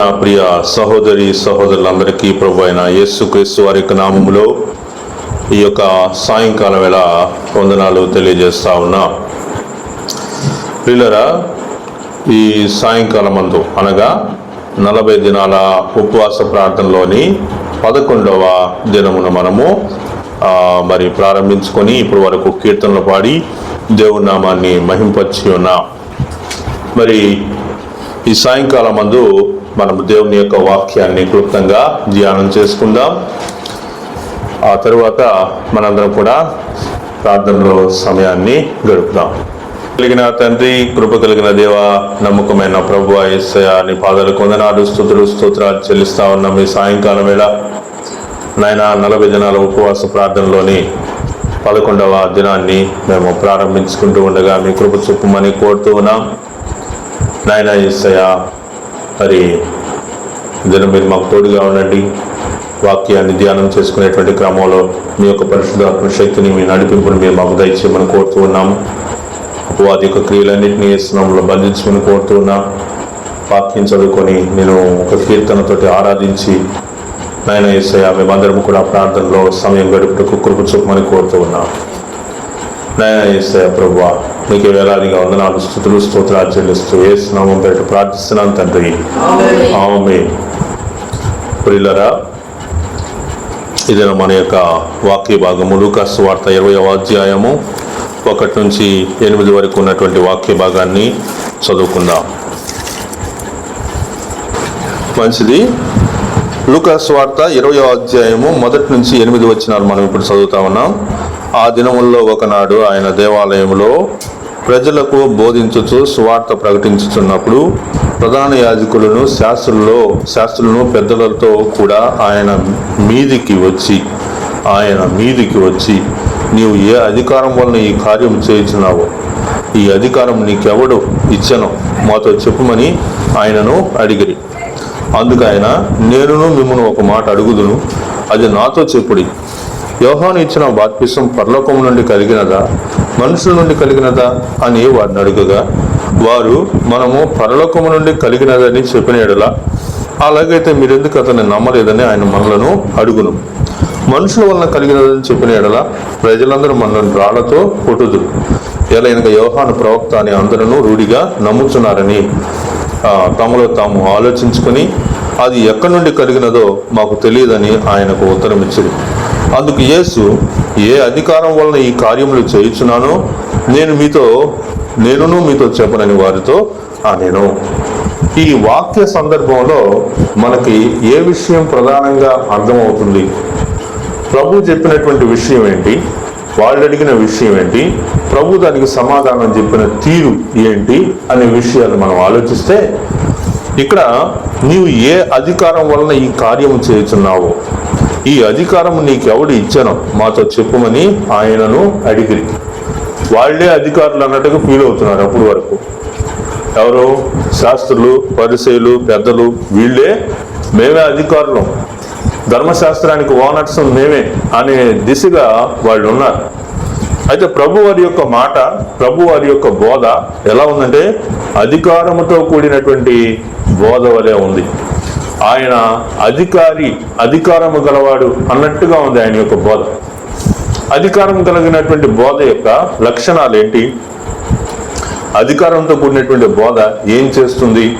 నా ప్రియ సహోదరి సహోదరులందరికీ ప్రభు అయిన యేసుక్రీస్తు వారి యొక్క నామములో ఈ యొక్క సాయంకాలం వేళ వందనాలు తెలియజేస్తా ఉన్నా. పిల్లరా ఈ సాయంకాలం అందు అనగా నలభై దినాల ఉపవాస ప్రార్థనలోని పదకొండవ దినమున మనము మరి ప్రారంభించుకొని ఇప్పుడు వరకు కీర్తనలు పాడి దేవునామాన్ని మహింపచ్చి ఉన్నాం. మరి ఈ సాయంకాలం అందు మనం దేవుని యొక్క వాక్యాన్ని క్లుప్తంగా ధ్యానం చేసుకుందాం. ఆ తరువాత మనందరం కూడా ప్రార్థనలో సమయాన్ని గడుపుదాం. కలిగిన తండ్రి కృప కలిగిన దేవ నమ్మకమైన ప్రభు ఎస్ఐని పాదాలు కొందనాడు స్థుతులు స్తోత్రాలు చెల్లిస్తా ఉన్నాం ఈ సాయంకాలం వేళ. నాయన నలభై దినాల ఉపవాస ప్రార్థనలోని పదకొండవ దినాన్ని మేము ప్రారంభించుకుంటూ ఉండగా మీ కృప చూపమని కోరుతూ ఉన్నాం. నాయన ఏసయ్య మరి దినం మీరు మాకు తోడుగా ఉండండి. వాక్యాన్ని ధ్యానం చేసుకునేటువంటి క్రమంలో మీ యొక్క పరిశుద్ధాత్మ శక్తిని మీ నడిపింపుని మీరు మాకు దయచేయమని కోరుతూ ఉన్నాము. అపవాది యొక్క క్రియలన్నింటినీ స్నామంలో బంధించమని కోరుతూ ఉన్నాం. వాక్యం చదువుకొని నేను ఒక కీర్తనతోటి ఆరాధించి నాయన ఏసయ మేమందరం కూడా ప్రార్థనలో సమయం గడుపుటకు కృప చూపమని కోరుతూ ఉన్నాం. నాయన ఏసయ ప్రభు నీకు వేలాదిగా వందనాలు స్థుతులు స్తోత్రాలు చెల్లిస్తూ ఏ స్నామం పేరిట ప్రార్థిస్తున్నాను తండ్రి. ఆమె ప్రియులరా ఇది మన యొక్క వాక్య భాగము లూకాస్ వార్త ఇరవై అధ్యాయము ఒకటి నుంచి ఎనిమిది వరకు ఉన్నటువంటి వాక్య భాగాన్ని చదువుకుందాం. మంచిది. లూకాస్ వార్త ఇరవై అధ్యాయము మొదటి నుంచి ఎనిమిది వచ్చినారు మనం ఇప్పుడు చదువుతా ఉన్నాం. ఆ దినముల్లో ఒకనాడు ఆయన దేవాలయంలో ప్రజలకు బోధించుచు సువార్త ప్రకటించుచున్నప్పుడు ప్రధాన యాజకులను శాస్త్రుల్లో శాస్త్రులను పెద్దలతో కూడా ఆయన మీదికి వచ్చి ఆయన మీదికి వచ్చి నీవు ఏ అధికారం వలన ఈ కార్యం చేయుచున్నావో ఈ అధికారం నీకెవడు ఇచ్చను మాతో చెప్పుమని ఆయనను అడిగిరి. అందుకైనా నేను నేనును మిమ్మల్ని ఒక మాట అడుగుదును అది నాతో చెప్పుడి. యోహాను ఇచ్చిన బాప్తిసం పరలోకం నుండి కలిగినదా? మనుషుల నుండి కలిగినదా? అని వారిని అడుగుగా వారు మనము పరలోకము నుండి కలిగినదని చెప్పిన ఎడలా అలాగైతే మీరెందుకు అతన్ని నమ్మలేదని ఆయన మనలను అడుగును. మనుషుల వలన కలిగినదని చెప్పిన ఎడల ప్రజలందరూ మనల్ని రాళ్ళతో కొట్టుదురు. ఎలా ఇంకా యోహాను ప్రవక్త అని అందరూ రూఢిగా నమ్ముచున్నారని తమలో తాము ఆలోచించుకొని అది ఎక్కడి నుండి కలిగినదో మాకు తెలియదని ఆయనకు ఉత్తరం ఇచ్చింది అందుకు యేసు ఏ అధికారం వలన ఈ కార్యములు చేయించున్నానో నేను మీతో నేనును మీతో చెప్పనని వారితో అనేను. ఈ వాక్య సందర్భంలో మనకి ఏ విషయం ప్రధానంగా అర్థమవుతుంది? ప్రభు చెప్పినటువంటి విషయం ఏంటి? వాళ్ళు అడిగిన విషయం ఏంటి? ప్రభు దానికి సమాధానం చెప్పిన తీరు ఏంటి? అనే విషయాలు మనం ఆలోచిస్తే ఇక్కడ నీవు ఏ అధికారం వలన ఈ కార్యము చేయుచున్నావో ఈ అధికారం నీకెవడు ఇచ్చాను? మాతో చెప్పుమని ఆయనను అడిగిరి. వాళ్ళే అధికారులు అన్నట్టుగా ఫీల్ అవుతున్నారు అప్పుడు వరకు. ఎవరు? శాస్త్రులు పరిశైలు పెద్దలు వీళ్ళే మేమే అధికారులం. ధర్మశాస్త్రానికి ఓనర్స్ మేమే అనే దిశగా వాళ్ళు ఉన్నారు అయితే ప్రభు వారి యొక్క మాట ప్రభు వారి యొక్క బోధ ఎలా ఉందంటే అధికారముతో కూడినటువంటి బోధ వలె ఉంది. ఆయన అధికారి అధికారము గలవాడు అన్నట్టుగా ఉంది ఆయన యొక్క బోధ. అధికారం కలిగినటువంటి బోధ యొక్క లక్షణాలు ఏంటి అధికారంతో కూడినటువంటి బోధ ఏం చేస్తుంది?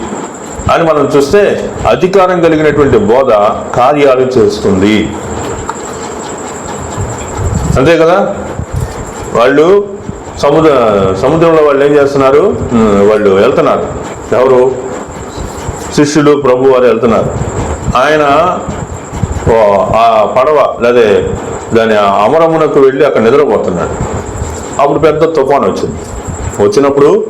అని మనం చూస్తే అధికారం కలిగినటువంటి బోధ కార్యాలు చేస్తుంది. అంతే కదా? వాళ్ళు సముద్ర సముద్రంలో వాళ్ళు ఏం చేస్తున్నారు? వాళ్ళు వెళ్తున్నారు. ఎవరు? శిష్యుడు ప్రభు వారు వెళ్తున్నారు. ఆయన ఓ, ఆ పడవ లేదా దాని అమరమునకు వెళ్ళి అక్కడ నిద్రపోతున్నాడు. అప్పుడు పెద్ద తుఫాన్ వచ్చింది. వచ్చినప్పుడు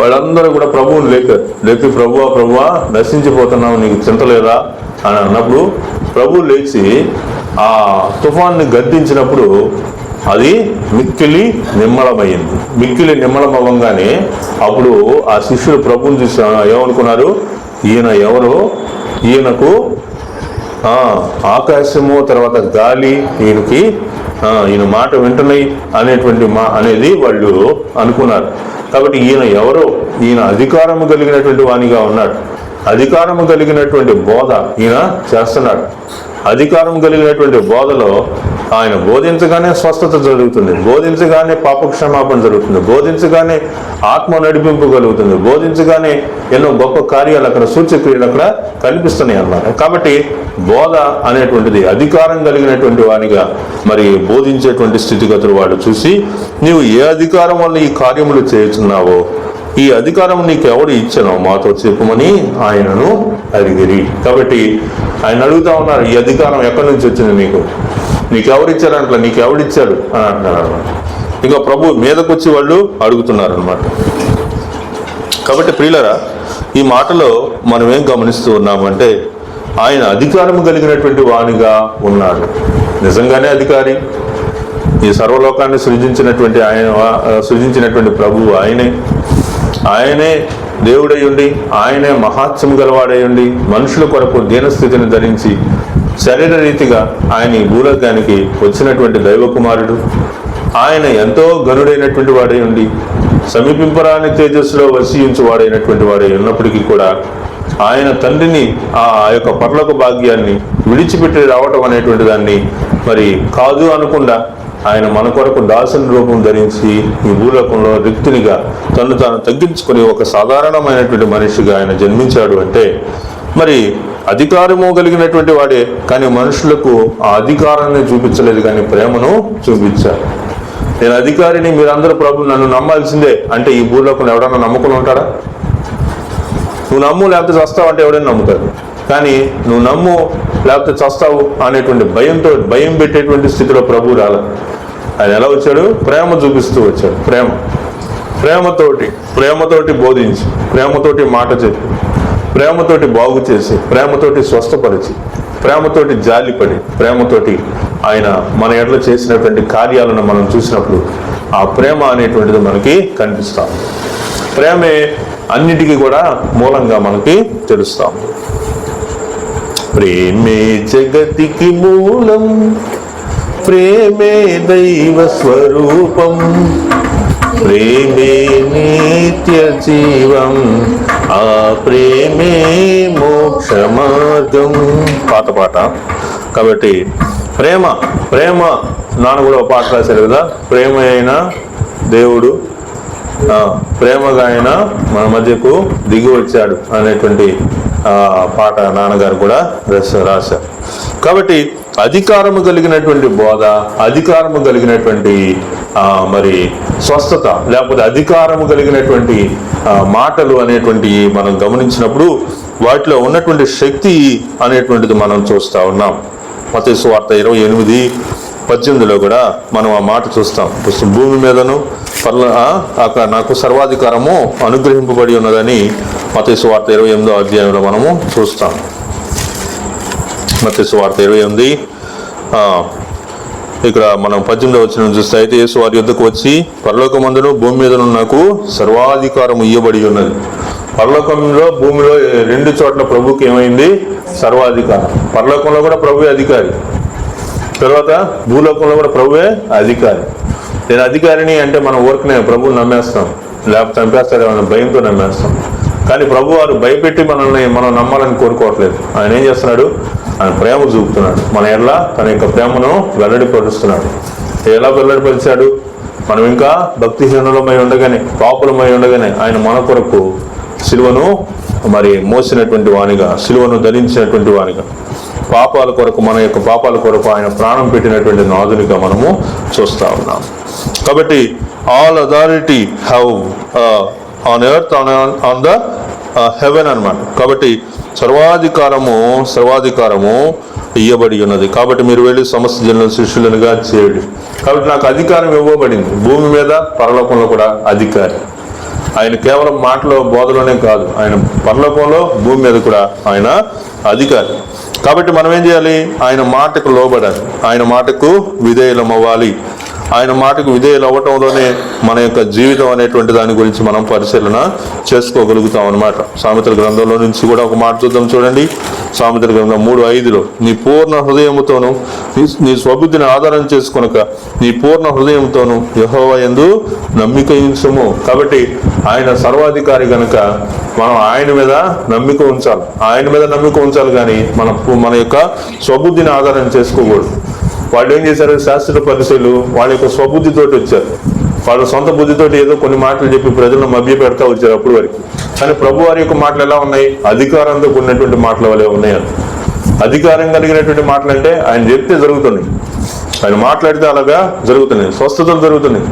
వాళ్ళందరూ కూడా ప్రభువుని లేపారు. లేపి ప్రభువా ప్రభువా నశించిపోతున్నావు నీకు చింత లేదా? అని అన్నప్పుడు ప్రభు లేచి ఆ తుఫాన్ని గద్దించినప్పుడు అది మిక్కిలి నిమ్మలమైంది మిక్కిలి నిమ్మలం అవ్వంగానే అప్పుడు ఆ శిష్యుడు ప్రభుని చూసి ఏమనుకున్నారు? ఈయన ఎవరు? ఈయనకు ఆకాశము తర్వాత గాలి ఈయనకి ఈయన మాట వింటున్నాయి అనేటువంటి మా అనేది వాళ్ళు అనుకున్నారు. కాబట్టి ఈయన ఎవరో? ఈయన అధికారము కలిగినటువంటి వానిగా ఉన్నాడు. అధికారము కలిగినటువంటి బోధ ఈయన చేస్తున్నాడు. అధికారం కలిగినటువంటి బోధలో ఆయన బోధించగానే స్వస్థత జరుగుతుంది బోధించగానే పాపక్షమాపణ జరుగుతుంది బోధించగానే ఆత్మ నడిపింపు కలుగుతుంది బోధించగానే ఎన్నో గొప్ప కార్యాలు అక్కడ సూచక్రియలు అక్కడ కనిపిస్తున్నాయి అన్నమాట. కాబట్టి బోధ అనేటువంటిది అధికారం కలిగినటువంటి వానిగా మరి బోధించేటువంటి స్థితిగతులు వాడు చూసి నీవు ఏ అధికారం వల్ల ఈ కార్యములు చేయుచున్నావో ఈ అధికారం నీకు ఎవడు ఇచ్చానో మాతో చెప్పమని ఆయనను అడిగిరి. కాబట్టి ఆయన అడుగుతా ఉన్నారు ఈ అధికారం ఎక్కడి నుంచి వచ్చింది నీకు? నీకు ఎవరు ఇచ్చారంట నీకు ఎవడిచ్చాడు అని అంటున్నారు అనమాట ఇంకా ప్రభు మీదకు వచ్చి వాళ్ళు అడుగుతున్నారు అనమాట కాబట్టి ప్రియులరా ఈ మాటలో మనం ఏం గమనిస్తూ ఉన్నామంటే ఆయన అధికారం కలిగినటువంటి వానిగా ఉన్నాడు. నిజంగానే అధికారి. ఈ సర్వలోకాన్ని సృజించినటువంటి ఆయన సృజించినటువంటి ప్రభువు ఆయనే. ఆయనే దేవుడై ఉండి ఆయనే మహాత్సము గలవాడయ్యుండి మనుషుల కొరకు దీనస్థితిని ధరించి శరీర రీతిగా ఆయన ఈ భూలోకానికి వచ్చినటువంటి దైవకుమారుడు. ఆయన ఎంతో గనుడైనటువంటి వాడై ఉండి సమీపింపరాని తేజస్సులో వసించు వాడైనటువంటి వాడై ఉన్నప్పటికీ కూడా ఆయన తండ్రిని ఆ యొక్క పర్లకు భాగ్యాన్ని విడిచిపెట్టి రావటం అనేటువంటి దాన్ని మరి కాదు అనకుండా ఆయన మన కొరకు దాసుని రూపం ధరించి ఈ భూలోకంలో రిక్తునిగా తను తాను తగ్గించుకుని ఒక సాధారణమైనటువంటి మనిషిగా ఆయన జన్మించాడు అంటే మరి అధికారము కలిగినటువంటి వాడే కానీ మనుషులకు ఆ అధికారాన్ని చూపించలేదు కానీ ప్రేమను చూపించారు నేను అధికారిని మీరందరూ ప్రభు నన్ను నమ్మాల్సిందే. అంటే ఈ భూలోకంలో ఎవడన్నా నమ్ముకుని ఉంటాడా? నువ్వు నమ్ము లేకపోతే వస్తావు అంటే ఎవడైనా నమ్ముతాడు కానీ నువ్వు నమ్ము లేకపోతే చస్తావు అనేటువంటి భయంతో భయం పెట్టేటువంటి స్థితిలో ప్రభు రాల. ఆయన ఎలా వచ్చాడు? ప్రేమ చూపిస్తూ వచ్చాడు. ప్రేమ. ప్రేమతోటి ప్రేమతోటి బోధించి ప్రేమతోటి మాట చెప్పి ప్రేమతోటి బాగు చేసి ప్రేమతోటి స్వస్థపరిచి ప్రేమతోటి జాలిపడి ప్రేమతోటి ఆయన మన ఎడల చేసినటువంటి కార్యాలను మనం చూసినప్పుడు ఆ ప్రేమ అనేటువంటిది మనకి కనిపిస్తాం ప్రేమే అన్నిటికీ కూడా మూలంగా మనకి తెలుస్తాం ప్రేమే జగతికి మూలం ప్రేమే దైవ స్వరూపం ప్రేమే నిత్య జీవం ఆ ప్రేమే మోక్ష మార్గం. పాత పాట. కాబట్టి ప్రేమ ప్రేమ నాన్న కూడా పాట రాశారు కదా ప్రేమ అయినా దేవుడు ప్రేమగా ఆయన మన మధ్యకు దిగి వచ్చాడు అనేటువంటి ఆ, పాట నాన్నగారు కూడా రాశారు. కాబట్టి అధికారము కలిగినటువంటి బోధ అధికారము కలిగినటువంటి ఆ, మరి స్వస్థత లేకపోతే అధికారము కలిగినటువంటి మాటలు అనేటువంటి మనం గమనించినప్పుడు వాటిలో ఉన్నటువంటి శక్తి అనేటువంటిది మనం చూస్తూ ఉన్నాం. మత వార్త ఇరవై ఎనిమిది పద్దెనిమిదిలో కూడా మనం ఆ మాట చూస్తాం. భూమి మీదను అక్కడ నాకు సర్వాధికారము అనుగ్రహింపబడి ఉన్నదని మతేసు వార్త ఇరవై ఎనిమిదో అధ్యాయంలో మనము చూస్తాం. మతేసు వార్త ఇరవై ఎనిమిది ఇక్కడ మనం పద్దెనిమిదో వచ్చిన చూస్తే అయితే యేసు వారి యుద్ధకు వచ్చి పరలోకమందును భూమి మీదను నాకు సర్వాధికారం ఇవ్వబడి ఉన్నది. పరలోకంలో భూమిలో రెండు చోట్ల ప్రభుకి ఏమైంది? సర్వాధికారం. పరలోకంలో కూడా ప్రభువే అధికారి. తర్వాత భూలోకంలో కూడా ప్రభువే అధికారి. నేను అధికారిని అంటే మనం ఊరికనే ప్రభువు నమ్మేస్తాం. లేకపోతే చంపేస్తారేమన్న భయంతో నమ్మేస్తాం. కానీ ప్రభు వారు భయపెట్టి మనల్ని మనం నమ్మాలని కోరుకోవట్లేదు. ఆయన ఏం చేస్తున్నాడు? ఆయన ప్రేమ చూపుతున్నాడు. మన ఎట్లా తన యొక్క ప్రేమను వెల్లడిపరుస్తున్నాడు. ఎలా వెల్లడిపరిచాడు? మనం ఇంకా భక్తిహీనులమై ఉండగానే పాపులమై ఉండగానే ఆయన మన కొరకు సిలువను మరి మోసినటువంటి వానిగా సిలువను ధరించినటువంటి వానిగా. పాపాల కొరకు మన యొక్క పాపాల కొరకు ఆయన ప్రాణం పెట్టినటువంటి నాదునిగా మనము చూస్తా ఉన్నాం. కాబట్టి all authority have on earth on on the heaven అనమాట కాబట్టి సర్వాధికారము సర్వాధికారము ఇవ్వబడి ఉన్నది. కాబట్టి మీరు వెళ్ళి సమస్త జనుల శిష్యులనుగా చేయండి. కాబట్టి నాకు అధికారం ఇవ్వబడింది. భూమి మీద పరలోకంలో కూడా అధికారి. ఆయన కేవలం మాటలో బోధలోనే కాదు. ఆయన పరలోకంలో భూమి మీద కూడా ఆయన అధికారి. కాబట్టి మనం ఏం చేయాలి? ఆయన మాటకు లోబడాలి. ఆయన మాటకు విధేయులం అవ్వాలి ఆయన మాటకు విధేయులు అవ్వటంలోనే మన యొక్క జీవితం అనేటువంటి దాని గురించి మనం పరిశీలన చేసుకోగలుగుతాం అనమాట సామెతల గ్రంథంలో నుంచి కూడా ఒక మాట చూద్దాం చూడండి. సామెతల గ్రంథం మూడు ఐదులో నీ పూర్ణ హృదయముతోను నీ నీ స్వబుద్ధిని ఆధారం చేసుకొనక నీ పూర్ణ హృదయంతోను యహోవ ఎందు నమ్మిక ఉంచము. కాబట్టి ఆయన సర్వాధికారి కనుక మనం ఆయన మీద నమ్మిక ఉంచాలి. ఆయన మీద నమ్మిక ఉంచాలి కానీ మన మన యొక్క స్వబుద్ధిని ఆధారం చేసుకోకూడదు. వాళ్ళు ఏం చేశారు? శాస్త్ర పరిశీలు వాళ్ళ యొక్క స్వబుద్ధితోటి వచ్చారు. వాళ్ళ సొంత బుద్ధితోటి ఏదో కొన్ని మాటలు చెప్పి ప్రజలను మభ్య పెడతా వచ్చారు అప్పుడు వరకు. కానీ ప్రభు వారి యొక్క మాటలు ఎలా ఉన్నాయి? అధికారంతో కూడినటువంటి మాటల వలె ఉన్నాయని అధికారం కలిగినటువంటి మాటలు అంటే ఆయన చెప్తే జరుగుతున్నాయి. ఆయన మాట్లాడితే అలాగా జరుగుతున్నాయి. స్వస్థతలు జరుగుతున్నాయి.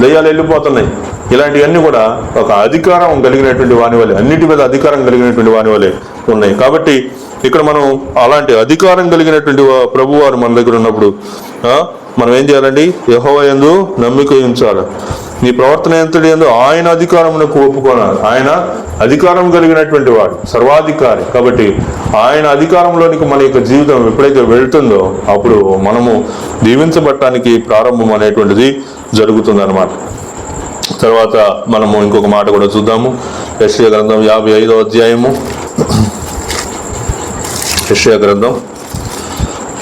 దయ్యాలు వెళ్ళిపోతున్నాయి. ఇలాంటివన్నీ కూడా ఒక అధికారం కలిగినటువంటి వాని వలె అన్నిటి మీద అధికారం కలిగినటువంటి వాని వలె ఉన్నాయి. కాబట్టి ఇక్కడ మనం అలాంటి అధికారం కలిగినటువంటి ప్రభువారు మన దగ్గర ఉన్నప్పుడు మనం ఏం చేయాలండి? యహోవ ఎందు నమ్మిక ఉంచాలి. నీ ప్రవర్తన ఎంతటి ఎందు ఆయన అధికారమును ఒప్పుకోనాలి ఆయన అధికారం కలిగినటువంటి వాడు సర్వాధికారి. కాబట్టి ఆయన అధికారంలోనికి మన యొక్క జీవితం ఎప్పుడైతే వెళ్తుందో అప్పుడు మనము దీవించబడటానికి ప్రారంభం అనేటువంటిది జరుగుతుందన్నమాట. తర్వాత మనము ఇంకొక మాట కూడా చూద్దాము. యశ్వ గ్రంథం యాభై ఐదో అధ్యాయము. యశ్య గ్రంథం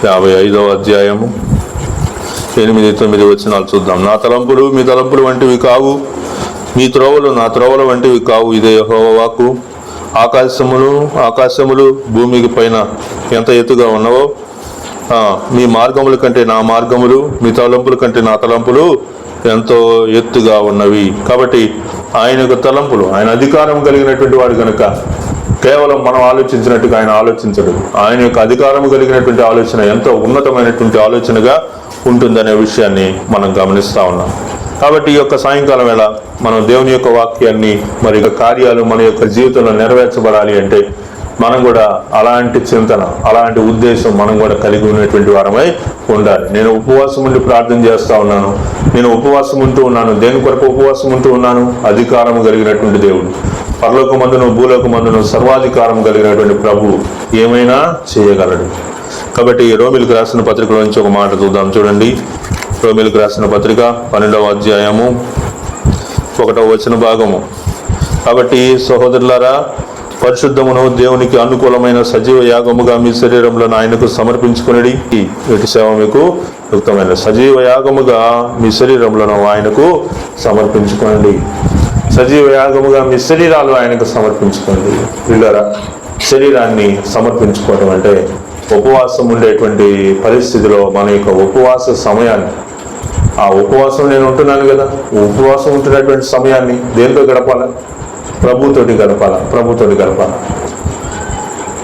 యాభై ఐదవ అధ్యాయము. ఎనిమిది తొమ్మిది వచనాలు చూద్దాం. నా తలంపులు మీ తలంపులు వంటివి కావు. మీ త్రోవలు నా త్రోవల వంటివి కావు. ఇదే యెహోవా వాక్కు. ఆకాశములు ఆకాశములు భూమికి పైన ఎంత ఎత్తుగా ఉన్నవో మీ మార్గముల కంటే నా మార్గములు మీ తలంపుల కంటే నా తలంపులు ఎంతో ఎత్తుగా ఉన్నవి. కాబట్టి ఆయన యొక్క తలంపులు ఆయన అధికారం కలిగినటువంటి వాడు కనుక కేవలం మనం ఆలోచించినట్టుగా ఆయన ఆలోచించడు. ఆయన యొక్క అధికారం కలిగినటువంటి ఆలోచన ఎంతో ఉన్నతమైనటువంటి ఆలోచనగా ఉంటుందనే విషయాన్ని మనం గమనిస్తా ఉన్నాం. కాబట్టి ఈ యొక్క సాయంకాలం వేళ మనం దేవుని యొక్క వాక్యాన్ని మరి యొక్క కార్యాలు మన యొక్క జీవితంలో నెరవేర్చబడాలి అంటే మనం కూడా అలాంటి చింతన అలాంటి ఉద్దేశం మనం కూడా కలిగి ఉన్నటువంటి వారమై ఉండాలి. నేను ఉపవాసం ఉండి ప్రార్థన చేస్తూ ఉన్నాను. నేను ఉపవాసం ఉంటూ ఉన్నాను. దేని కొరకు ఉపవాసం ఉంటూ ఉన్నాను? అధికారం కలిగినటువంటి దేవుడు. పరలోకమందును మందును మందును సర్వాధికారం కలిగినటువంటి ప్రభు ఏమైనా చేయగలడు. కాబట్టి రోమిలకు రాసిన పత్రికలో నుంచి ఒక మాట చూద్దాం చూడండి. రోమిలకు రాసిన పత్రిక పన్నెండవ అధ్యాయము ఒకటవ వచన భాగము. కాబట్టి సహోదరులారా పరిశుద్ధమును దేవునికి అనుకూలమైన సజీవ యాగముగా మీ శరీరంలో ఆయనకు సమర్పించుకునేది వీటి సేవ మీకు యుక్తమైన సజీవ యాగముగా మీ శరీరంలో ఆయనకు సమర్పించుకోండి సజీవ యాగముగా మీ శరీరాలు ఆయనకు సమర్పించుకోండి. పిల్లరా శరీరాన్ని సమర్పించుకోవడం అంటే ఉపవాసం ఉండేటువంటి పరిస్థితిలో మన యొక్క ఉపవాస సమయాన్ని ఆ ఉపవాసం నేను ఉంటున్నాను కదా ఉపవాసం ఉంటున్నటువంటి సమయాన్ని దేంతో గడపాలా? ప్రభుతోటి గడపాలా ప్రభుతోటి గడపాలా.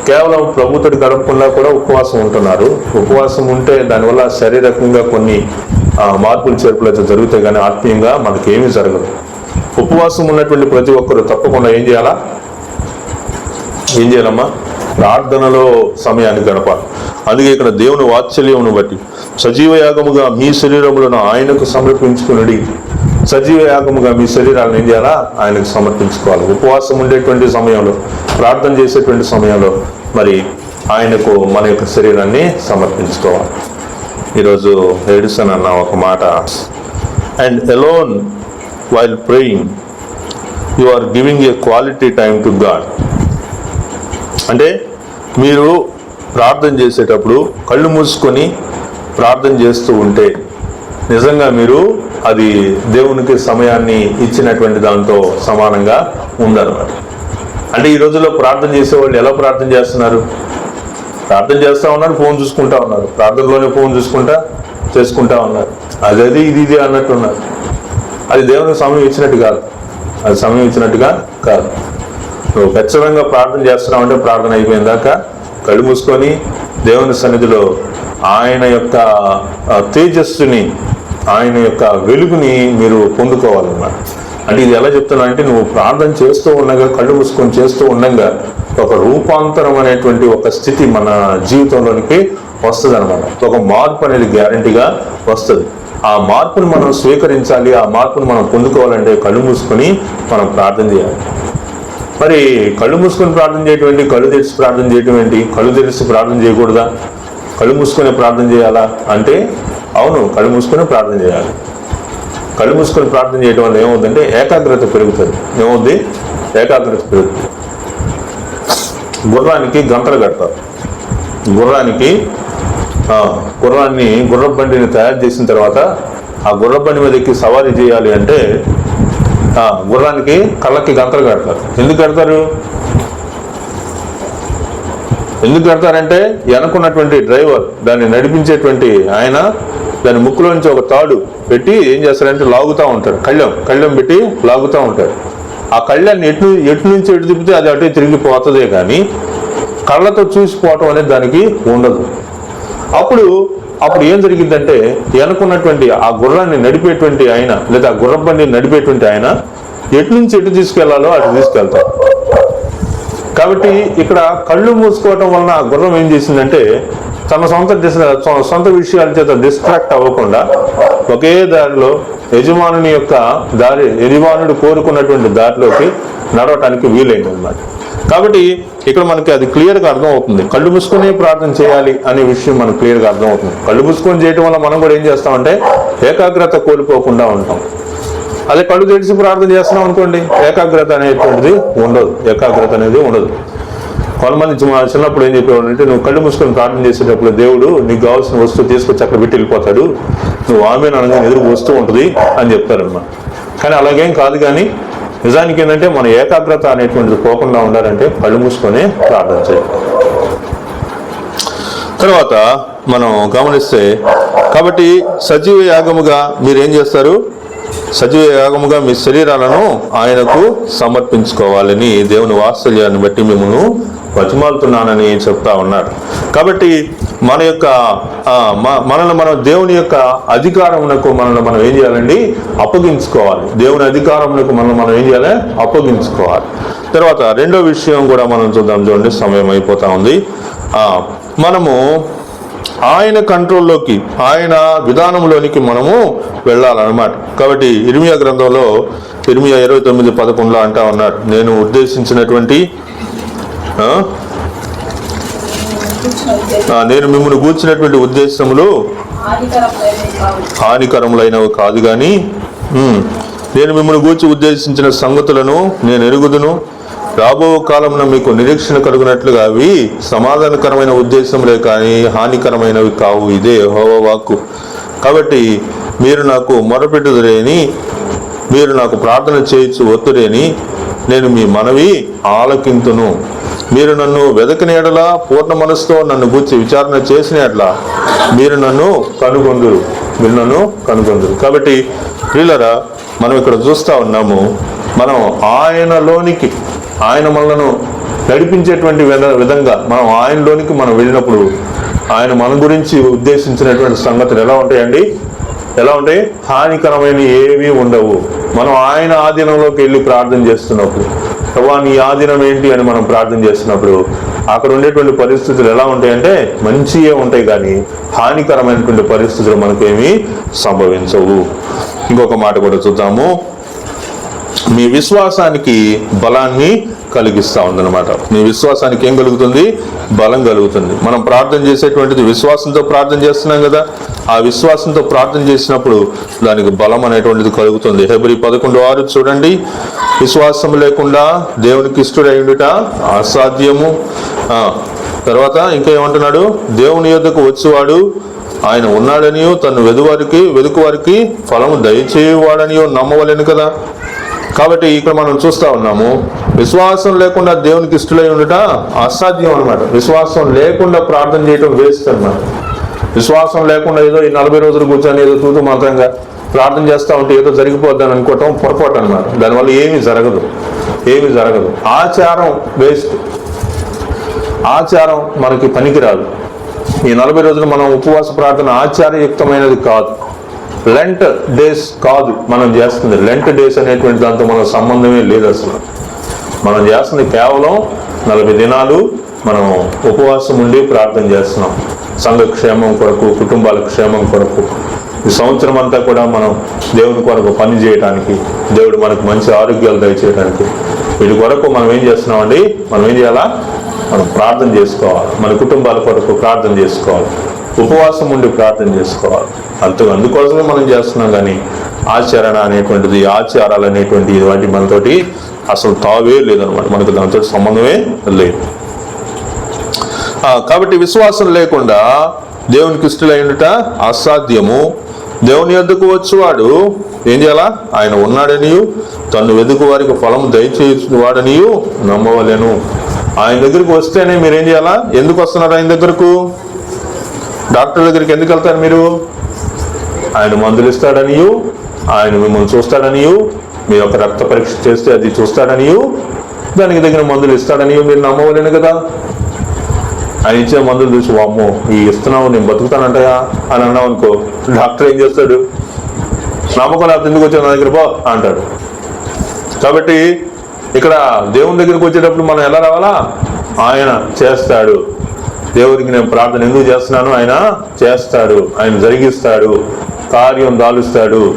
కేవలం ప్రభుతోటి గడపకుండా కూడా ఉపవాసం ఉంటున్నారు. ఉపవాసం ఉంటే దానివల్ల శారీరకంగా కొన్ని మార్పులు చేర్పులు అయితే జరుగుతాయి కానీ ఆత్మీయంగా మనకేమీ జరగదు. ఉపవాసం ఉన్నటువంటి ప్రతి ఒక్కరు తప్పకుండా ఏం చేయాలా? ఏం చేయాలమ్మా? ప్రార్థనలో సమయాన్ని గడపాలి. అందుకే ఇక్కడ దేవుని వాత్సల్యమును బట్టి సజీవ యాగముగా మీ శరీరములను ఆయనకు సమర్పించుకునడి. సజీవ యాగముగా మీ శరీరాలను ఏం చేయాలా? ఆయనకు సమర్పించుకోవాలి. ఉపవాసం ఉండేటువంటి సమయంలో ప్రార్థన చేసేటువంటి సమయంలో మరి ఆయనకు మన యొక్క శరీరాన్ని సమర్పించుకోవాలి. ఈరోజు ఎడిసన్ అన్న ఒక మాట. And alone while praying you are giving a quality time to God అంటే మీరు ప్రార్థన చేసేటప్పుడు కళ్ళు మూసుకొని ప్రార్థన చేస్తూ ఉంటే నిజంగా మీరు అది దేవునికి సమయాన్ని ఇచ్చినటువంటి దాంతో సమానంగా ఉందన్నమాట. అంటే ఈ రోజుల్లో ప్రార్థన చేసేవాళ్ళు ఎలా ప్రార్థన చేస్తున్నారు? ప్రార్థన చేస్తూ ఉన్నారు ఫోన్ చూసుకుంటా ఉన్నారు. ప్రార్థనలోనే ఫోన్ చూసుకుంటా చేసుకుంటా ఉన్నారు. అది అది ఇది ఇది అన్నట్టున్నారు. అది దేవునికి సమయం ఇచ్చినట్టు కాదు. అది సమయం ఇచ్చినట్టుగా కాదు. నువ్వు ఖచ్చితంగా ప్రార్థన చేస్తున్నావు అంటే ప్రార్థన అయిపోయిన దాకా కళ్ళు మూసుకొని దేవుని సన్నిధిలో ఆయన యొక్క తేజస్సుని ఆయన యొక్క వెలుగుని మీరు పొందుకోవాలన్నమాట. అంటే ఇది ఎలా చెప్తున్నా అంటే నువ్వు ప్రార్థన చేస్తూ ఉండగా కళ్ళు మూసుకొని చేస్తూ ఉండగా ఒక రూపాంతరం అనేటువంటి ఒక స్థితి మన జీవితంలోనికి వస్తుంది అనమాట ఒక మార్పు అనేది గ్యారంటీగా వస్తుంది. ఆ మార్పును మనం స్వీకరించాలి ఆ మార్పును మనం పొందుకోవాలంటే కళ్ళు మూసుకొని మనం ప్రార్థన చేయాలి. మరి కళ్ళు మూసుకొని ప్రార్థన చేయటం కళ్ళు తెరిచి ప్రార్థన చేయటం ఏంటి కళ్ళు తెరిచి ప్రార్థన చేయకూడదా? కళ్ళు మూసుకొని ప్రార్థన చేయాలా? అంటే అవును కళ్ళు మూసుకొని ప్రార్థన చేయాలి. కళ్ళు మూసుకొని ప్రార్థన చేయడం వల్ల ఏమవుతుందంటే ఏకాగ్రత పెరుగుతుంది. ఏమవుద్ది? ఏకాగ్రత పెరుగుతుంది. గుర్రానికి గంటలు కడతారు. గుర్రానికి గుర్రాన్ని గుర్రపు బండిని తయారు చేసిన తర్వాత ఆ గుర్ర బండి మీద ఎక్కి సవారీ చేయాలి అంటే గుర్రానికి కళ్ళకి గంతలు కడతారు. ఎందుకు కడతారు? ఎందుకు కడతారంటే వెనకున్నటువంటి డ్రైవర్ దాన్ని నడిపించేటువంటి ఆయన దాని ముక్కులోంచి ఒక తాడు పెట్టి ఏం చేస్తారంటే లాగుతూ ఉంటాడు కళ్ళెం కళ్ళెం పెట్టి లాగుతూ ఉంటాడు ఆ కళ్ళాన్ని ఎటు ఎటు నుంచి ఎటు తిప్పితే అది అటే తిరిగిపోతుందే కానీ కళ్ళతో చూసిపోవటం అనేది దానికి ఉండదు. అప్పుడు అప్పుడు ఏం జరిగిందంటే వెనుకున్నటువంటి ఆ గుర్రాన్ని నడిపేటువంటి ఆయన లేదా ఆ బండిని నడిపేటువంటి ఆయన ఎటు నుంచి ఎటు తీసుకెళ్ళాలో అటు తీసుకెళ్తారు. కాబట్టి ఇక్కడ కళ్ళు మూసుకోవటం వలన ఆ గుర్రం ఏం చేసిందంటే తన సొంత దిశ సొంత విషయాల చేత డిస్ట్రాక్ట్ అవ్వకుండా ఒకే దారిలో యజమానుని యొక్క దారి యజమానుడు కోరుకున్నటువంటి దారిలోకి నడవటానికి వీలైంది అన్నమాట కాబట్టి ఇక్కడ మనకి అది క్లియర్గా అర్థం అవుతుంది కళ్ళు మూసుకొని ప్రార్థన చేయాలి అనే విషయం మనకు క్లియర్గా అర్థం అవుతుంది కళ్ళు మూసుకొని చేయటం వల్ల మనం కూడా ఏం చేస్తామంటే ఏకాగ్రత కోల్పోకుండా ఉంటాం. అదే కళ్ళు తెరిచి ప్రార్థన చేస్తున్నాం అనుకోండి ఏకాగ్రత అనేటువంటిది ఉండదు. ఏకాగ్రత అనేది ఉండదు. కొంతమంది మా చిన్నప్పుడు ఏం చెప్పేవాడు అంటే నువ్వు కళ్ళు మూసుకొని ప్రార్థన చేసేటప్పుడు దేవుడు నీకు కావాల్సిన వస్తువు తీసుకొచ్చి అక్కడ పెట్టి వెళ్ళిపోతాడు. నువ్వు ఆమెను అనగానే ఎదురు వస్తూ ఉంటుంది అని చెప్తారన్నమాట. కానీ అలాగేం కాదు కానీ నిజానికి ఏంటంటే మన ఏకాగ్రత అనేటువంటిది పోకుండా ఉండాలంటే కళ్ళు మూసుకొని ప్రార్థన చేయాలి. తర్వాత మనం గమనిస్తే కాబట్టి సజీవ యాగముగా మీరేం చేస్తారు? సజీవ యాగముగా మీ శరీరాలను ఆయనకు సమర్పించుకోవాలని దేవుని వాత్సల్యాన్ని బట్టి మిమ్మల్ని బతిమాలుతున్నానని చెప్తా ఉన్నాడు కాబట్టి మన యొక్క మనల్ని మనం దేవుని యొక్క అధికారమునకు మనల్ని మనం ఏం చేయాలండి? అప్పగించుకోవాలి. దేవుని అధికారమునకు మనల్ని మనం ఏం చేయాలి? అప్పగించుకోవాలి. తర్వాత రెండో విషయం కూడా మనం చూద్దాం. చూడండి సమయం అయిపోతా ఉంది. మనము ఆయన కంట్రోల్లోకి ఆయన విధానంలోనికి మనము వెళ్ళాలన్నమాట. కాబట్టి ఇర్మియా గ్రంథంలో ఇర్మియా ఇరవై తొమ్మిది పదకొండులో అంటా ఉన్నాడు. నేను ఉద్దేశించినటువంటి నేను మిమ్మల్ని కూర్చున్నటువంటి ఉద్దేశములు హానికరమైనవి హానికరములైనవి కాదు కానీ నేను మిమ్మల్ని గూర్చి ఉద్దేశించిన సంగతులను నేను ఎరుగుదును. రాబో కాలంలో మీకు నిరీక్షణ కలుగునట్లుగా అవి సమాధానకరమైన ఉద్దేశములే కానీ హానికరమైనవి కావు. ఇదే హోవ వాక్కు. కాబట్టి మీరు నాకు మొరపెట్టుదురేని మీరు నాకు ప్రార్థన చేయొచ్చు ఒత్తురేని నేను మీ మనవి ఆలకింతును. మీరు నన్ను వెదకని ఎడల పూర్ణ మనసుతో నన్ను గూర్చి విచారణ చేసిన ఎట్లా మీరు నన్ను కనుగొందురు. మీరు నన్ను కనుగొందురు. కాబట్టి ప్రియులరా మనం ఇక్కడ చూస్తా ఉన్నాము మనం ఆయనలోనికి ఆయన మనలను నడిపించేటువంటి విధ- విధంగా మనం ఆయనలోనికి మనం వెళ్ళినప్పుడు ఆయన మన గురించి ఉద్దేశించినటువంటి సంగతులు ఎలా ఉంటాయండి? ఎలా ఉంటాయి? హానికరమైన ఏమీ ఉండవు. మనం ఆయన ఆధీనంలోకి వెళ్ళి ప్రార్థన చేస్తున్నప్పుడు ప్రభా నీ ఆధీనం ఏంటి అని మనం ప్రార్థన చేస్తున్నప్పుడు అక్కడ ఉండేటువంటి పరిస్థితులు ఎలా ఉంటాయంటే మంచియే ఉంటాయి కానీ హానికరమైనటువంటి పరిస్థితులు మనకేమీ సంభవించవు. ఇంకొక మాట కూడా చూద్దాము. మీ విశ్వాసానికి బలాన్ని కలిగిస్తూ ఉందన్నమాట. మీ విశ్వాసానికి ఏం కలుగుతుంది? బలం కలుగుతుంది. మనం ప్రార్థన చేసేటువంటిది విశ్వాసంతో ప్రార్థన చేస్తున్నాం కదా. ఆ విశ్వాసంతో ప్రార్థన చేసినప్పుడు దానికి బలం అనేటువంటిది కలుగుతుంది. హెబ్రి పదకొండు ఆరు చూడండి. విశ్వాసం లేకుండా దేవునికి ఇష్టడైండుట అసాధ్యము. తర్వాత ఇంకా ఏమంటున్నాడు? దేవుని యొద్దకు వచ్చేవాడు ఆయన ఉన్నాడనియో తను వెదువారికి వెదుకువారికి ఫలము దయచేయువాడనియో నమ్మవలేను కదా. కాబట్టి ఇక్కడ మనం చూస్తా ఉన్నాము విశ్వాసం లేకుండా దేవునికి ఇష్టలై ఉండట అసాధ్యం అనమాట విశ్వాసం లేకుండా ప్రార్థన చేయటం వేస్ట్ అనమాట విశ్వాసం లేకుండా ఏదో ఈ నలభై రోజులు కూర్చొని ఏదో తూతు మాత్రంగా ప్రార్థన చేస్తా ఉంటే ఏదో జరిగిపోద్దని అనుకోవటం పొరపాటు అనమాట దానివల్ల ఏమీ జరగదు. ఏమీ జరగదు. ఆచారం వేస్ట్ ఆచారం మనకి పనికిరాదు. ఈ నలభై రోజులు మనం ఉపవాస ప్రార్థన ఆచారయుక్తమైనది కాదు. లెంట్ డేస్ కాదు మనం చేస్తుంది. లెంట్ డేస్ అనేటువంటి దాంతో మన సంబంధమే లేదు అసలు. మనం చేస్తుంది కేవలం నలభై దినాలు మనం ఉపవాసం ఉండి ప్రార్థన చేస్తున్నాం. సంఘ క్షేమం కొరకు కుటుంబాల క్షేమం కొరకు. ఈ సంవత్సరం అంతా కూడా మనం దేవుని కొరకు పని చేయడానికి దేవుడు మనకు మంచి ఆరోగ్యాలు దయచేయడానికి వీటి కొరకు మనం ఏం చేస్తున్నామండి? మనం ఏం చేయాలా? మనం ప్రార్థన చేసుకోవాలి. మన కుటుంబాల కొరకు ప్రార్థన చేసుకోవాలి. ఉపవాసం ఉండి ప్రార్థన చేసుకోవాలి. అంత అందుకోసమే మనం చేస్తున్నాం కానీ ఆచరణ అనేటువంటిది ఆచారాలు అనేటువంటి వాటి మనతోటి అసలు తావే లేదనమాట మనకు దాంతో సంబంధమే లేదు. కాబట్టి విశ్వాసం లేకుండా దేవునికి ఇష్టలైనట అసాధ్యము. దేవుని ఎద్దుకు వచ్చేవాడు ఏం చేయాలా? ఆయన ఉన్నాడనియు తను వెతుకు వారికి ఫలం దయచేవాడనియు నమ్మవలేను. ఆయన దగ్గరికి వస్తేనే మీరు ఏం చేయాలా? ఎందుకు వస్తున్నారు ఆయన దగ్గరకు? డాక్టర్ దగ్గరికి ఎందుకు వెళ్తారు మీరు? ఆయన మందులు ఇస్తాడనియు ఆయన మిమ్మల్ని చూస్తాడనియు మీ యొక్క రక్త పరీక్ష చేస్తే అది చూస్తాడనియు దానికి తగిన మందులు ఇస్తాడనియు మీరు నమ్మవలేను కదా? ఆయన ఇచ్చే మందులు చూసి వామ్మో ఈ ఇస్తున్నావు నేను బతుకుతానంటయా అని అన్నావు అనుకో డాక్టర్ ఏం చేస్తాడు? నమ్మకం లేకపోతే ఎందుకు వచ్చాను నా దగ్గర? బా అంటాడు. కాబట్టి ఇక్కడ దేవుని దగ్గరికి వచ్చేటప్పుడు మనం ఎలా రావాలా? ఆయన చేస్తాడు. దేవుడికి నేను ప్రార్థన ఎందుకు చేస్తున్నాను? ఆయన చేస్తాడు. ఆయన జరిగిస్తాడు. కార్యం దాలుస్తాడు.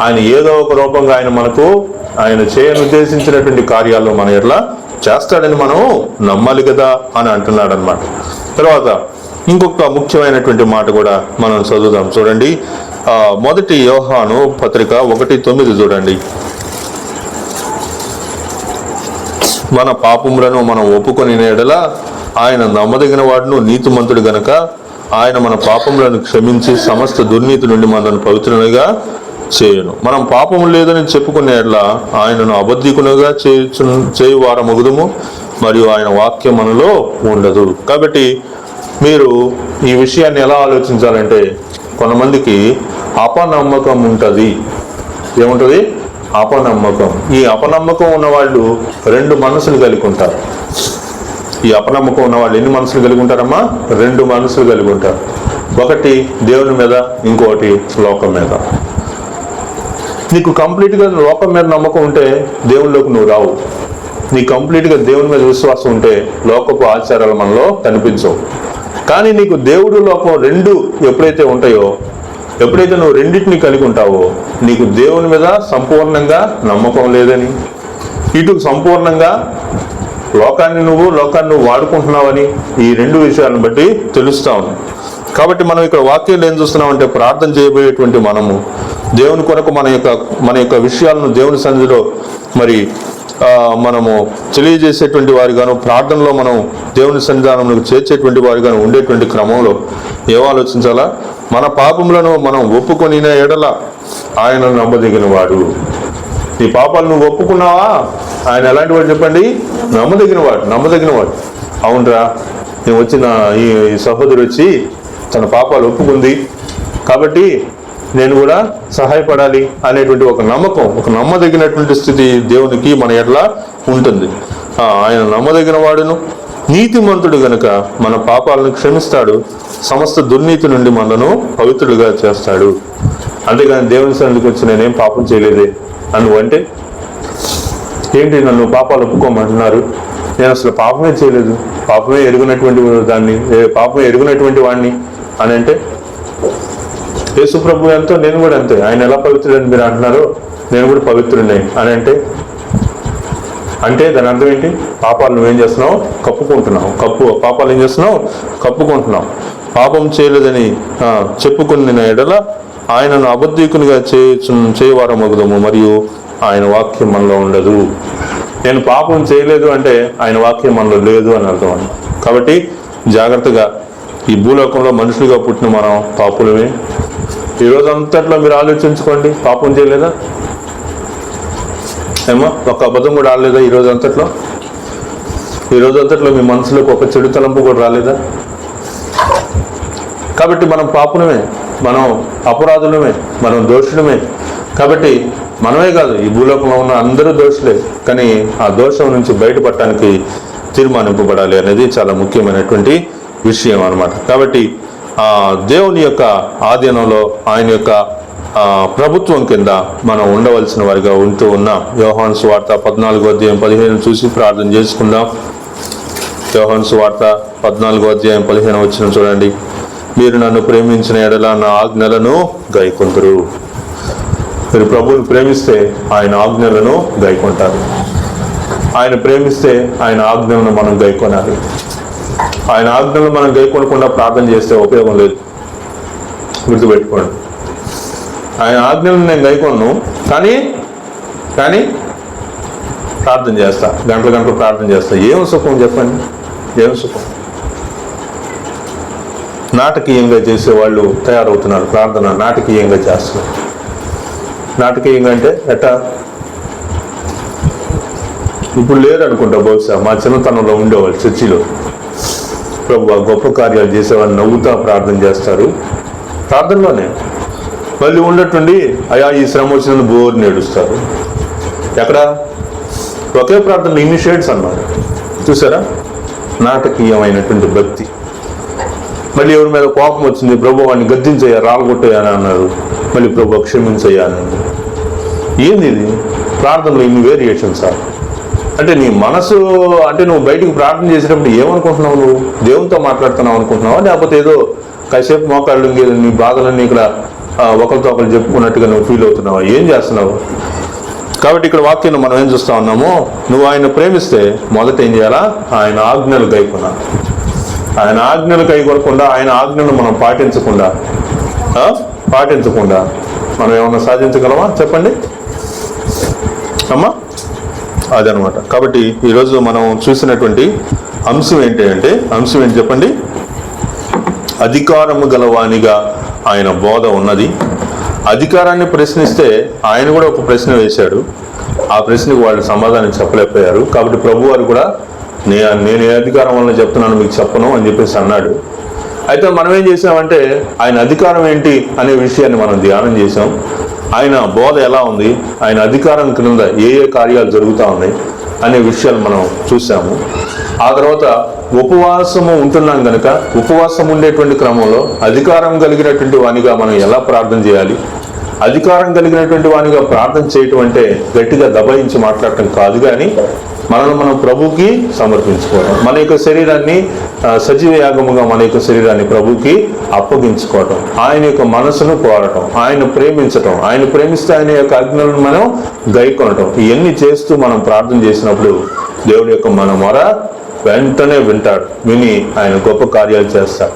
ఆయన ఏదో ఒక రూపంగా ఆయన మనకు ఆయన చేయని ఉద్దేశించినటువంటి కార్యాలు మన ఎట్లా చేస్తాడని మనం నమ్మాలి కదా అని అంటున్నాడు అనమాట తర్వాత ఇంకొక ముఖ్యమైనటువంటి మాట కూడా మనం చదువుదాం. చూడండి. మొదటి యోహాను పత్రిక ఒకటి తొమ్మిది చూడండి. మన పాపములను మనం ఒప్పుకొని నేడలా ఆయన నమ్మదగిన వాడును నీతిమంతుడు గనక ఆయన మన పాపములను క్షమించి సమస్త దుర్నీతి నుండి మనల్ని పవిత్రునిగా చేయను. మనం పాపము లేదని చెప్పుకునే ఆయనను అబద్ధికునుగా చేయు చేయువార మగుదుము మరియు ఆయన వాక్యం మనలో ఉండదు. కాబట్టి మీరు ఈ విషయాన్ని ఎలా ఆలోచించాలంటే కొంతమందికి అపనమ్మకం ఉంటుంది. ఏముంటుంది? అపనమ్మకం. ఈ అపనమ్మకం ఉన్నవాళ్ళు రెండు మనసులు కలిగి ఉంటారు. ఈ అపనమ్మకం ఉన్న వాళ్ళు ఎన్ని మనసులు కలిగి ఉంటారమ్మా? రెండు మనసులు కలిగి ఉంటారు. ఒకటి దేవుని మీద ఇంకొకటి లోకం మీద. నీకు కంప్లీట్గా లోకం మీద నమ్మకం ఉంటే దేవునిలోకి నువ్వు రావు. నీ కంప్లీట్గా దేవుని మీద విశ్వాసం ఉంటే లోకపు ఆచారాలు మనలో కనిపించవు. కానీ నీకు దేవుడు లోకం రెండు ఎప్పుడైతే ఉంటాయో ఎప్పుడైతే నువ్వు రెండింటిని కలిగి ఉంటావో నీకు దేవుని మీద సంపూర్ణంగా నమ్మకం లేదని ఇటు సంపూర్ణంగా లోకాన్ని నువ్వు లోకాన్ని నువ్వు వాడుకుంటున్నావని ఈ రెండు విషయాలను బట్టి తెలుస్తా ఉంది. కాబట్టి మనం ఇక్కడ వాక్యాలు ఏం చూస్తున్నామంటే ప్రార్థన చేయబోయేటువంటి మనము దేవుని కొరకు మన యొక్క మన యొక్క విషయాలను దేవుని సన్నిధిలో మరి మనము తెలియజేసేటువంటి వారిగాను ప్రార్థనలో మనం దేవుని సన్నిధానంలో చేర్చేటువంటి వారిగాను ఉండేటువంటి క్రమంలో ఏమాలోచించాలా మన పాపములను మనం ఒప్పుకొని ఎడల ఆయన నమ్మదగిన వాడు నీ పాపాలు నువ్వు ఒప్పుకున్నావా? ఆయన ఎలాంటి వాడు చెప్పండి? నమ్మదగిన వాడు నమ్మదగిన వాడు. అవునరా నేను వచ్చిన ఈ సహోదరు వచ్చి తన పాపాలు ఒప్పుకుంది. కాబట్టి నేను కూడా సహాయపడాలి అనేటువంటి ఒక నమ్మకం ఒక నమ్మదగినటువంటి స్థితి దేవునికి మన ఎట్లా ఉంటుంది. ఆయన నమ్మదగిన వాడును. నీతిమంతుడు గనుక మన పాపాలను క్షమిస్తాడు సమస్త దుర్నీతి నుండి మనను పవిత్రుడుగా చేస్తాడు. అంతేగాని దేవుని సన్నిధికి వచ్చి నేనేం పాపం చేయలేదే? అంటే? ఏంటి నన్ను పాపాలు ఒప్పుకోమంటున్నారు? నేను అసలు పాపమే చేయలేదు. పాపమే ఎరుగునటువంటి దాన్ని పాపమే ఎరుగునటువంటి వాడిని అని అంటే? యేసు ప్రభు ఎంతో నేను కూడా అంతే. ఆయన ఎలా పవిత్రుడని మీరు అంటున్నారో నేను కూడా పవిత్రుడిని అని అంటే? అంటే దాని అర్థం ఏంటి? పాపాలు నువ్వేం చేస్తున్నావు? కప్పుకుంటున్నావు. కప్పు పాపాలు ఏం చేస్తున్నావు? కప్పుకుంటున్నావు. పాపం చేయలేదని ఆ, చెప్పుకున్న ఎడల ఆయనను అబద్ధీకునిగా చేయు చేయవారమగుదము మరియు ఆయన వాక్యం మనలో ఉండదు. నేను పాపం చేయలేదు అంటే ఆయన వాక్యం మనలో లేదు అని అర్థం అండి. కాబట్టి జాగ్రత్తగా ఈ భూలోకంలో మనుషులుగా పుట్టిన మనం పాపులమే. ఈరోజు అంతట్లో మీరు ఆలోచించుకోండి పాపం చేయలేదా? ఏమో ఒక అబద్ధం కూడా రాలేదా ఈ రోజు అంతట్లో ఈ రోజు అంతట్లో మీ మనసులోకి ఒక చెడు తలంపు కూడా రాలేదా? కాబట్టి మనం పాపులమే. మనం అపరాధులమే మనం దోషులమే. కాబట్టి మనమే కాదు ఈ భూలోకంలో ఉన్న అందరూ దోషులే. కానీ ఆ దోషం నుంచి బయటపడటానికి తీర్మానింపబడాలి అనేది చాలా ముఖ్యమైనటువంటి విషయం అన్నమాట. కాబట్టి ఆ దేవుని యొక్క ఆధీనంలో ఆయన యొక్క ప్రభుత్వం కింద మనం ఉండవలసిన వారిగా ఉంటూ ఉన్నాం. యోహాన్ సువార్త పద్నాలుగో అధ్యాయం పదిహేను చూసి ప్రార్థన చేసుకుందాం. యోహాన్ సువార్త పద్నాలుగో అధ్యాయం పదిహేను వచ్చిన చూడండి. మీరు నన్ను ప్రేమించిన ఎడల నా ఆజ్ఞలను గైకొందరు మీరు ప్రభువుని ప్రేమిస్తే ఆయన ఆజ్ఞలను గైకొంటారు ఆయన ప్రేమిస్తే ఆయన ఆజ్ఞలను మనం గైకొనాలి ఆయన ఆజ్ఞలను మనం గైకొనకుండా ప్రార్థన చేస్తే ఉపయోగం లేదు. గుర్తుపెట్టుకోండి. ఆయన ఆజ్ఞలను నేను గైకొన్ను కానీ కానీ ప్రార్థన చేస్తా. గంటలు గంటలు ప్రార్థన చేస్తా. ఏం సుఖం చెప్పండి? ఏం సుఖం? నాటకీయంగా చేసే వాళ్ళు తయారవుతున్నారు. ప్రార్థన నాటకీయంగా చేస్తున్నారు. నాటకీయంగా అంటే ఎట్టా? ఇప్పుడు లేదనుకుంటా బహుశా మా చిన్నతనంలో ఉండేవాళ్ళు చర్చిలో. ప్రభు గొప్ప కార్యాలు చేసేవాళ్ళు నవ్వుతా ప్రార్థన చేస్తారు. ప్రార్థనలోనే. మళ్ళీ ఉండటుండి అయా ఈ శ్రమ వచ్చిన బోర్ నేడుస్తారు. ఎక్కడ? ఒకే ప్రార్థన ఇనిషియేట్స్ అన్నారు. చూసారా? నాటకీయమైనటువంటి భక్తి. మళ్ళీ ఎవరి మీద కోపం వచ్చింది? ప్రభు వాడిని గద్దించయ్యా రాలగొట్టయ్యా అని అన్నారు. మళ్ళీ ప్రభు క్షమించయ్యా అన్నారు. ఏంది ఇది? ప్రార్థనలో ఇన్ని వేరియేషన్స్ సార్. అంటే నీ మనసు అంటే నువ్వు బయటికి ప్రార్థన చేసేటప్పుడు ఏమనుకుంటున్నావు నువ్వు? దేవునితో మాట్లాడుతున్నావు అనుకుంటున్నావా? లేకపోతే ఏదో కాసేపు మోకాళ్ళు నీ బాధలన్నీ ఇక్కడ ఒకరితో ఒకరు చెప్పుకున్నట్టుగా నువ్వు ఫీల్ అవుతున్నావా? ఏం చేస్తున్నావు? కాబట్టి ఇక్కడ వాక్యం మనం ఏం చూస్తా ఉన్నాము నువ్వు ఆయన ప్రేమిస్తే మొదట ఏం చేయాలా? ఆయన ఆజ్ఞలు గైకున్నా ఆయన ఆజ్ఞలు కైకొనకుండా ఆయన ఆజ్ఞలను మనం పాటించకుండా పాటించకుండా మనం ఏమన్నా సాధించగలమా? చెప్పండి. అమ్మా అదనమాట. కాబట్టి ఈరోజు మనం చూసినటువంటి అంశం ఏంటి అంటే అంశం ఏంటి చెప్పండి? అధికారము గలవానిగా ఆయన బోధ ఉన్నది. అధికారాన్ని ప్రశ్నిస్తే ఆయన కూడా ఒక ప్రశ్న వేశాడు. ఆ ప్రశ్నకు వాళ్ళు సమాధానం చెప్పలేకపోయారు. కాబట్టి ప్రభు వారు కూడా నే నేను ఏ అధికారం వల్ల చెప్తున్నాను మీకు చెప్పను అని చెప్పేసి అన్నాడు. అయితే మనం ఏం చేసామంటే ఆయన అధికారం ఏంటి అనే విషయాన్ని మనం ధ్యానం చేసాం ఆయన బోధ ఎలా ఉంది ఆయన అధికారం క్రింద ఏ ఏ కార్యాలు జరుగుతూ ఉన్నాయి అనే విషయాలు మనం చూసాము ఆ తర్వాత ఉపవాసము ఉంటున్నాం కనుక ఉపవాసం ఉండేటువంటి క్రమంలో అధికారం కలిగినటువంటి వానిగా మనం ఎలా ప్రార్థన చేయాలి అధికారం కలిగినటువంటి వానిగా ప్రార్థన చేయటం అంటే గట్టిగా దబాయించి మాట్లాడటం కాదు కానీ మనల్ని మనం ప్రభుకి సమర్పించుకోవడం మన యొక్క శరీరాన్ని సజీవ యాగముగా మన యొక్క శరీరాన్ని ప్రభుకి అప్పగించుకోవటం ఆయన యొక్క మనసును కోరటం ఆయన ప్రేమించటం ఆయన ప్రేమిస్తే ఆయన యొక్క ఆజ్ఞలను మనం గైకొనటం ఇవన్నీ చేస్తూ మనం ప్రార్థన చేసినప్పుడు దేవుడి యొక్క మన మొర వెంటనే వింటాడు విని ఆయన గొప్ప కార్యాలు చేస్తాడు.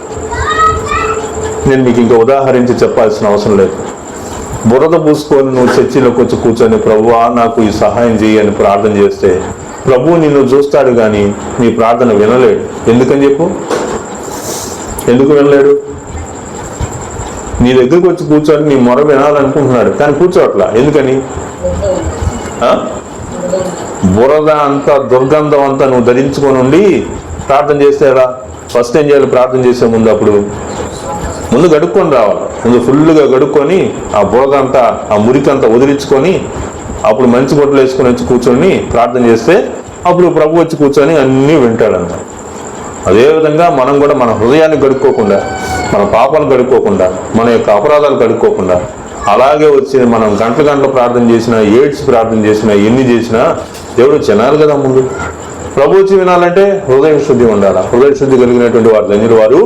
నేను మీకు ఇంకా ఉదాహరించి చెప్పాల్సిన అవసరం లేదు. బురద పూసుకొని నువ్వు చర్చిలోకి వచ్చి కూర్చొని ప్రభువా నాకు ఈ సహాయం చేయని ప్రార్థన చేస్తే ప్రభువు నిన్ను చూస్తాడు కానీ నీ ప్రార్థన వినలేడు. ఎందుకని చెప్పు? ఎందుకు వినలేడు? నీ దగ్గరికి వచ్చి కూర్చొని నీ మొర వినాలనుకుంటున్నాడు. కానీ కూర్చోట్లా ఎందుకని? బురద అంతా దుర్గంధం అంతా నువ్వు ధరించుకొని ఉండి ప్రార్థన చేస్తే ఎలా? ఫస్ట్ ఏం చేయాలి? ప్రార్థన చేసే ముందు అప్పుడు ముందు గడుక్కొని రావాలి. ముందు ఫుల్గా గడుక్కొని ఆ బురద అంతా ఆ మురికంతా వదిలించుకొని అప్పుడు మంచి బొట్టలు వేసుకొని వచ్చి కూర్చొని ప్రార్థన చేస్తే అప్పుడు ప్రభు వచ్చి కూర్చొని అన్నీ వింటాడంట అదేవిధంగా మనం కూడా మన హృదయాన్ని గడుక్కోకుండా మన పాపాలు గడుక్కోకుండా మన యొక్క అపరాధాలు గడుక్కోకుండా అలాగే వచ్చి మనం గంటల గంటలు ప్రార్థన చేసినా ఏడ్స్ ప్రార్థన చేసినా ఎన్ని చేసినా దేవుడు చిన్నారు కదా ముందు. ప్రభు వచ్చి వినాలంటే హృదయ శుద్ధి ఉండాలి? హృదయ శుద్ధి కలిగినటువంటి వారు ధన్యులు వారు.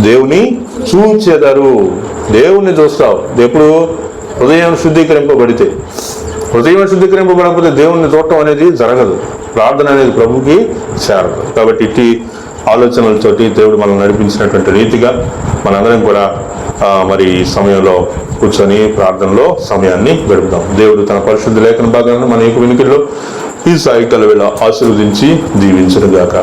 దేవుని చూచెదరు. దేవుణ్ణి చూస్తావు. ఎప్పుడు? హృదయం శుద్ధీకరింపబడితే. హృదయం శుద్ధీకరింపబడకపోతే దేవుణ్ణి చూడటం అనేది జరగదు. ప్రార్థన అనేది ప్రభుకి చేరదు. కాబట్టి ఇట్టి ఆలోచనలతోటి దేవుడు మనం నడిపించినటువంటి రీతిగా మనందరం కూడా మరి ఈ సమయంలో కూర్చొని ప్రార్థనలో సమయాన్ని గడుపుదాం. దేవుడు తన పరిశుద్ధ లేఖన భాగాలను మన యొక్క వెనుకల్లో ఈ సాయికల వేళ ఆశీర్వదించి దీవించును గాక